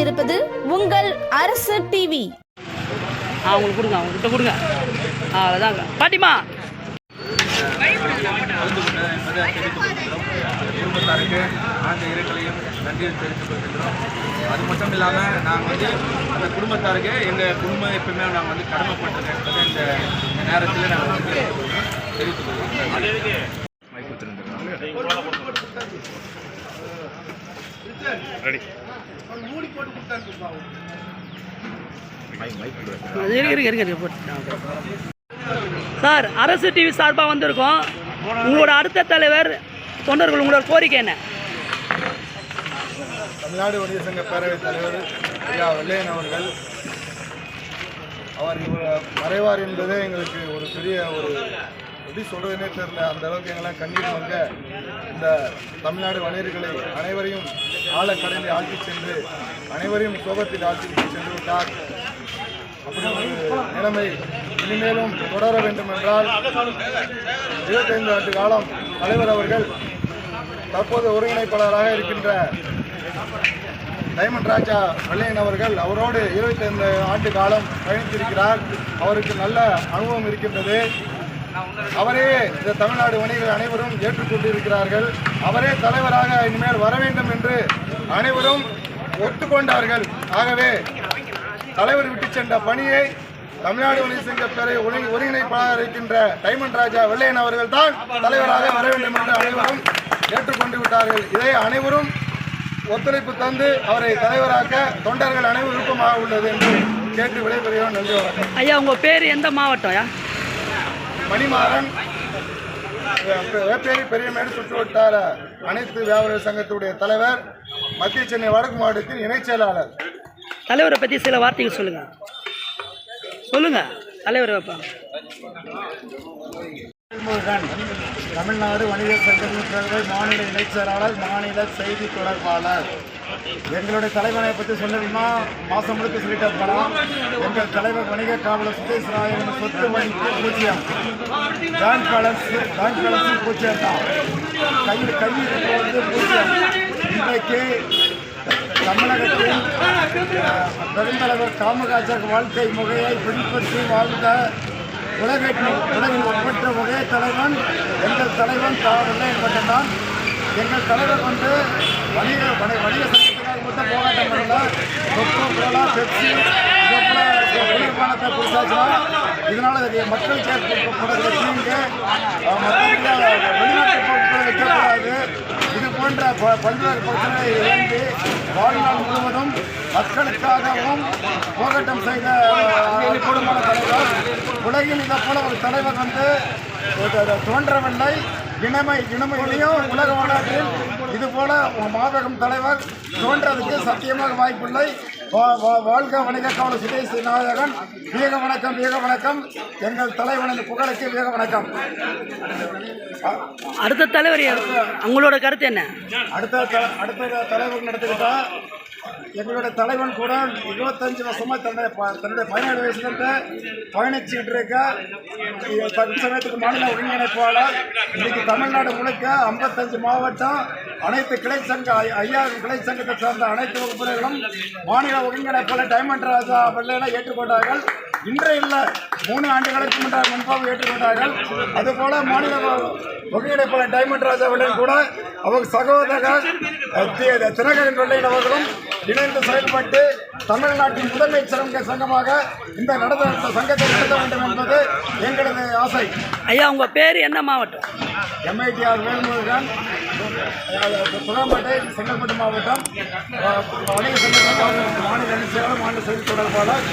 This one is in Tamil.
கொண்டிருப்பது உங்கள் அரசு டிவி அவங்களுக்கு கொடுங்க அவங்ககிட்ட கொடுங்க. அவ்வளோதாங்க பாட்டிமா! குடும்பத்தாருக்கு நாங்கள் இருக்கலையும் நன்றியை தெரிவித்துக் கொள்கின்றோம் அது மட்டும் இல்லாமல் நாங்கள் வந்து அந்த குடும்பத்தாருக்கு எங்கள் குடும்பம் எப்பவுமே நாங்கள் வந்து கடமைப்பட்டிருக்கேன் என்பதை இந்த நேரத்தில் நாங்கள் வந்து தெரிவித்துக் கொள்கிறோம் சார் அரசு டிவி சார்பாக வந்திருக்கோம். உங்களோட அடுத்த தலைவர் தொண்டர்கள் உங்களோட கோரிக்கை என்ன? தமிழ்நாடு வணிக சங்க பேரவைத் தலைவர் ஐயா வெள்ளையன் அவர்கள் அவர் மறைவார் என்பதே எங்களுக்கு ஒரு பெரிய ஒரு எப்படி சொல்றதுனே தெரியல. அந்த அளவுக்கு எங்கெல்லாம் கண்ணீர் வாங்க இந்த தமிழ்நாடு வணிகர்களை அனைவரையும் ஆழ கடந்து ஆட்சி சென்று அனைவரையும் சோகத்தில் ஆட்சி சென்று விட்டார். அப்படி ஒரு நிலைமை இனிமேலும் தொடர வேண்டும் என்றால் இருபத்தைந்து ஆண்டு காலம் தலைவர் அவர்கள் தற்போது ஒருங்கிணைப்பாளராக இருக்கின்ற டைமண்ட் ராஜா வெள்ளையன் அவர்கள் அவரோடு இருபத்தைந்து ஆண்டு காலம் பயணித்திருக்கிறார். அவருக்கு நல்ல அனுபவம் இருக்கின்றது. அவரே இந்த தமிழ்நாடு வணிகர்கள் அனைவரும் ஏற்றுக்கொண்டிருக்கிறார்கள். அவரே தலைவராக இனிமேல் வர வேண்டும் என்று அனைவரும் ஒத்துக்கொண்டார்கள். ஆகவே தலைவர் விட்டு சென்ற பணியை தமிழ்நாடு வணிக சங்க பேரை ஒருங்கி- ஒருங்கிணைப்பாளராக இருக்கின்ற டைமண்ட் ராஜா வெள்ளையன் அவர்கள் தான் தலைவராக வர வேண்டும் என்று அனைவரும் ஏற்றுக்கொண்டு விட்டார்கள். இதை அனைவரும் ஒத்துழைப்பு தந்து அவரை தலைவராக்க தொண்டர்கள் அனைவரும் விருப்பமாக உள்ளது என்று கேட்டு விடைபெறுகிறோம். நன்றி வணக்கம். ஐயா உங்கள் பேர் எந்த மாவட்டம் ஐயா? மணிமாறன். வே- வேப்பேரி பெரியமேடு சுற்றுவட்டார அனைத்து வியாபார சங்கத்துடைய தலைவர் மத்திய சென்னை வடக்கு மாவட்டத்தின் இணைச் செயலாளர். தலைவரை பற்றி சில வார்த்தைகள் சொல்லுங்கள் சொல்லுங்கள் தலைவர் தமிழ்நாடு வணிக சங்கத்தின் தலைவர் மாநில இணைச் செயலாளர் மாநில செய்தி தொடர்பாளர். எங்களுடைய தலைவனை பற்றி சொல்லணும்னா மாதம் முழுக்க சொல்லிட்டே எங்கள் தலைவர் வணிக காவலர் சுதேஷ் ராயன் சொத்து மதிப்பு பூஜ்ஜியம். பேங்க் பேலன்ஸ் பேங்க் பேலன்ஸ் பூஜ்ஜியம் தான் கையில் கையில் வந்து பூஜை. இன்றைக்கு தமிழகத்தில் பெருந்தலைவர் காமராஜர் வாழ்க்கை முறையை பின்பற்றி வாழ்ந்த உலகின் உலகில் ஒப்பற்ற ஒரே தலைவன் எங்கள் தலைவன் தாவரில்லை என்பதுதான் எங்கள் தலைவர் வந்து வணிக வணிக சங்கத்துக்காக மட்டும் போராட்டம் பண்ணல கொக்கோ கோலா பெப்சி குளிர்பானத்தை குடிச்சாச்சுன்னா இதனால இது மக்கள் சேர்க்கப்படுகிற தீங்கு. வெளிநாட்டு பொருட்களை வைக்கக்கூடாது. இது போன்ற பல்வேறு பிரச்சனை இறங்கி வாழ்நாள் முழுவதும் மக்களுக்காகவும் போராட்டம் செய்த குடும்ப தலைவர் உலகில் இதை போல ஒரு தலைவர் வந்து தோன்றவில்லை. இனமை இனமை இனியும் உலக வரலாற்றில் இது போல மாபெரும் தலைவர் தோன்றதுக்கு சத்தியமாக வாய்ப்பில்லை. வாழ்க வணிக காவலர் சுதேஷ் நாயகன். வீக வணக்கம் வீக வணக்கம். எங்கள் தலைவனின் புகழுக்கு வீக வணக்கம். அடுத்த தலைவர்? உங்களோட கருத்து என்ன? அடுத்த அடுத்த தலைவர் நடத்திக்கிட்டா எங்களுடைய தலைவன் கூட இருபத்தஞ்சு வருஷமா தன்னுடைய ப- தன்னுடைய பதினேழு வயசுலேருந்து பயணிச்சுக்கிட்டு இருக்க. இ- தற்சமயத்துக்கு மாநில ஒருங்கிணைப்பாளர். இன்னைக்கு தமிழ்நாடு முழுக்க ஐம்பத்தஞ்சு மாவட்டம் அனைத்து கிளை சங்க ஐ- கிளை சங்கத்தை சேர்ந்த அனைத்து உறுப்பினர்களும் மாநில ஒருங்கிணைப்பாளர் டைமண்ட் ராஜா பிள்ளைகளை ஏற்றுக்கொண்டார்கள். இன்று இல்லை மூணு ஆண்டுகளுக்கு முன்பாக முன்பாக ஏற்றுக்கொண்டார்கள். அதுபோல மாநில ஒருங்கிணைப்பாளர் டைமண்ட் ராஜா பிள்ளைகள் கூட அவர் சகோதரர் தினகரன் வெள்ளையன் அவர்களும் இணைந்து செயல்பட்டு தமிழ்நாட்டின் முதன்மை சங்க சங்கமாக இந்த நடத்த சங்கத்தை நடத்த வேண்டும் என்பது எங்களது ஆசை. ஐயா உங்கள் பேர் என்ன மாவட்டம்? எம்ஐடிஆர் வேல்முருகன். புதுக்கோட்டை செங்கல்பட்டு மாவட்டம். வணிக சங்க மாநில செயலாளர் மாநில செய்தி தொடர்பாளர்.